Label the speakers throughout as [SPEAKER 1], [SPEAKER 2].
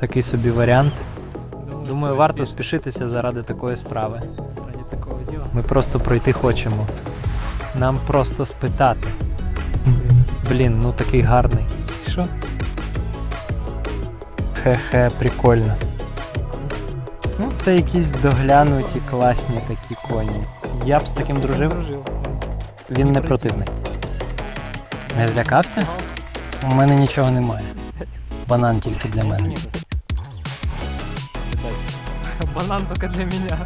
[SPEAKER 1] Такий собі варіант.
[SPEAKER 2] Думаю,
[SPEAKER 1] варто спішитися заради такої справи. Ми просто пройти хочемо. Нам просто спитати. Блін, ну такий гарний.
[SPEAKER 2] Що?
[SPEAKER 1] Хе-хе, прикольно. Ну, це якісь доглянуті, класні такі коні. Я б з таким Дружив. він не противний. Не злякався? У мене нічого немає. Банан тільки для мене.
[SPEAKER 2] Банан только для меня.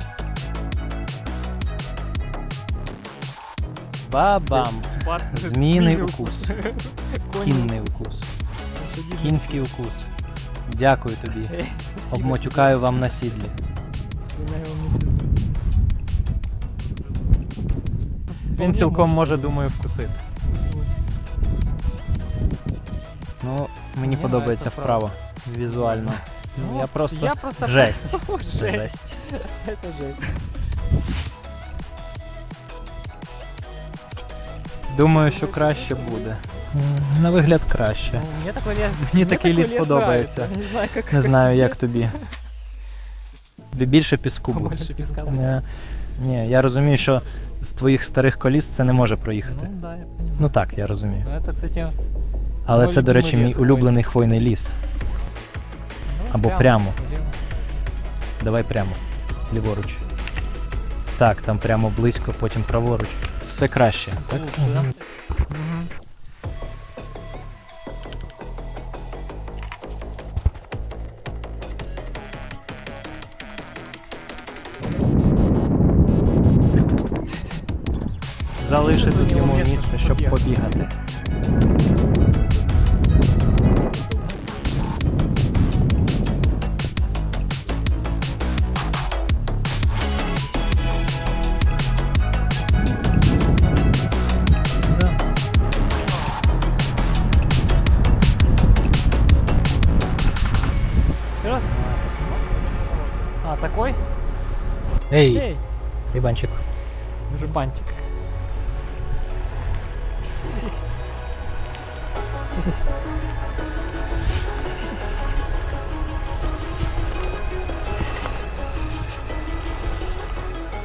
[SPEAKER 1] Бабам!
[SPEAKER 2] Бац,
[SPEAKER 1] Зміїний укус.
[SPEAKER 2] Коні.
[SPEAKER 1] Кінний укус. Кінський укус. Дякую тобі.
[SPEAKER 2] Спасибо.
[SPEAKER 1] Обмотюкаю вам на сідлі. Він цілком
[SPEAKER 2] може.
[SPEAKER 1] думаю, вкусити. Ну, мені
[SPEAKER 2] Мені
[SPEAKER 1] подобається
[SPEAKER 2] нравиться
[SPEAKER 1] вправо. Візуально. Ну, я просто.
[SPEAKER 2] Я просто...
[SPEAKER 1] Жесть.
[SPEAKER 2] жесть.
[SPEAKER 1] Жесть.
[SPEAKER 2] Это жесть.
[SPEAKER 1] Думаю, що краще буде. На вигляд краще.
[SPEAKER 2] Ну, Мне такой лес...
[SPEAKER 1] Мені такий ліс подобається.
[SPEAKER 2] Не знаю, как...
[SPEAKER 1] Не знаю, як тобі. Більше піску буде.
[SPEAKER 2] Побольше песка.
[SPEAKER 1] Ні, ні, я розумію, що з твоїх старих коліс це не може проїхати.
[SPEAKER 2] Ну да, я.
[SPEAKER 1] Ну так, я розумію.
[SPEAKER 2] Ну это, кстати,
[SPEAKER 1] Але це, до речі, мій улюблений хвойний ліс. Або прямо.
[SPEAKER 2] влево.
[SPEAKER 1] Давай прямо. Ліворуч. Так, там прямо близько, потім праворуч. Це краще, так?
[SPEAKER 2] Мгм.
[SPEAKER 1] Залиши тут йому
[SPEAKER 2] місце,
[SPEAKER 1] щоб
[SPEAKER 2] побігати.
[SPEAKER 1] Ей,
[SPEAKER 2] Эй,
[SPEAKER 1] Іванчик.
[SPEAKER 2] жбанчик.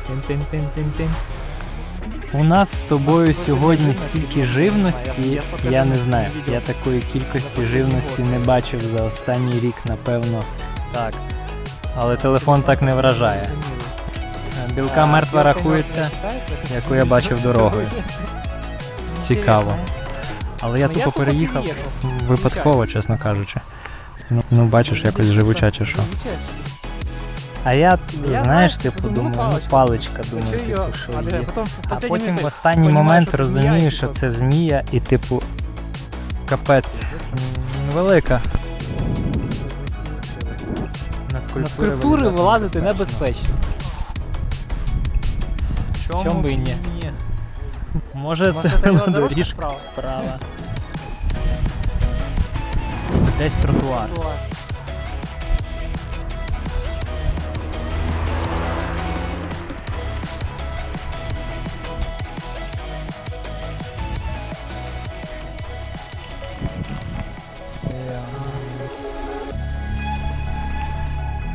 [SPEAKER 2] Тин-тин-тин-тин-тин.
[SPEAKER 1] У нас з тобою сьогодні стільки живності, я не знаю. Я такої кількості живності не бачив за останній рік, напевно. Так. Але телефон так не вражає. Білка мертва рахується, яку я бачив дорогою. Цікаво. Але я тупо переїхав випадково, чесно кажучи. Ну, ну бачиш, якось живуча чи що. А я, знаєш, типу,
[SPEAKER 2] думаю,
[SPEAKER 1] ну
[SPEAKER 2] паличка.
[SPEAKER 1] думаю, типу, що
[SPEAKER 2] а,
[SPEAKER 1] є. А потім в останній момент розумію, що це змія, і типу капець велика. На скульптури
[SPEAKER 2] вилазити
[SPEAKER 1] небезпечно.
[SPEAKER 2] Небезпечно. Чому би і ні?
[SPEAKER 1] Може
[SPEAKER 2] Може,
[SPEAKER 1] це велодоріжка
[SPEAKER 2] справа?
[SPEAKER 1] справа. Десь тротуар.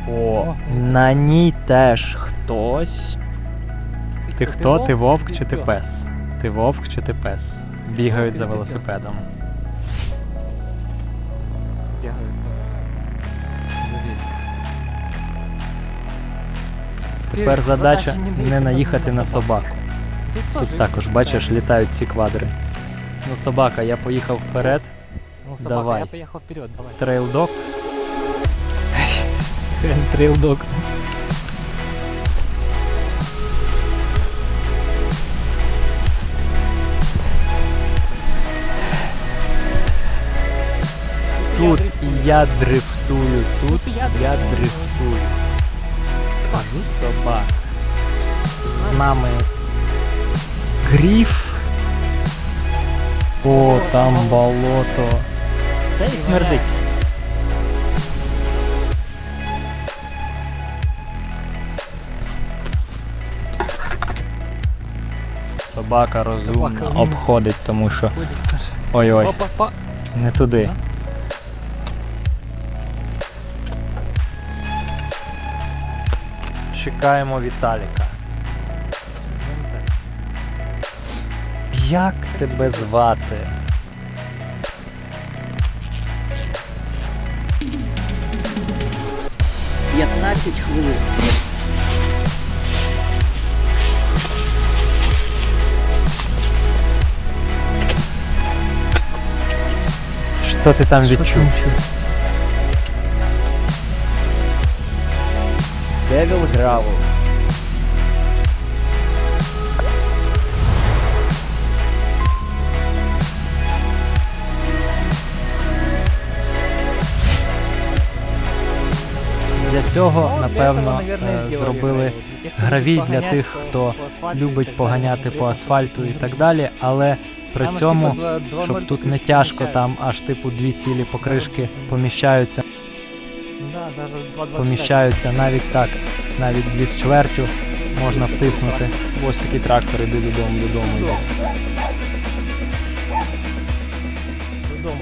[SPEAKER 1] О, на ній теж хтось. Ти хто? Ти вовк чи ти пес? Ти вовк чи ти пес? Бігають за велосипедом. Тепер задача не наїхати на собаку. Тут також, бачиш, літають ці квадри. Ну, собака, я поїхав вперед.
[SPEAKER 2] Ну, собака,
[SPEAKER 1] Давай.
[SPEAKER 2] я поехал вперед, давай.
[SPEAKER 1] Трейлдог. Трейлдог. Тут я дрифтую, тут
[SPEAKER 2] я
[SPEAKER 1] дрифтую. Кажу собак. З нами гріф. О, там болото. Все і смердить. Собака розумна, обходить, тому що. Ой-ой, не туди. Чекаємо Віталіка. Як тебе звати?
[SPEAKER 3] П'ятнадцять хвилин.
[SPEAKER 1] Що ти там відчув?
[SPEAKER 3] Девіл Гравел.
[SPEAKER 1] Для цього, напевно, е, зробили гравій для тих, хто любить поганяти по асфальту і так далі, але при цьому, щоб тут не тяжко, там аж типу дві цілі покришки поміщаються, поміщаються навіть так, навіть дві з чвертю можна втиснути. Ось такі трактори йду додому, додому.
[SPEAKER 2] Додому.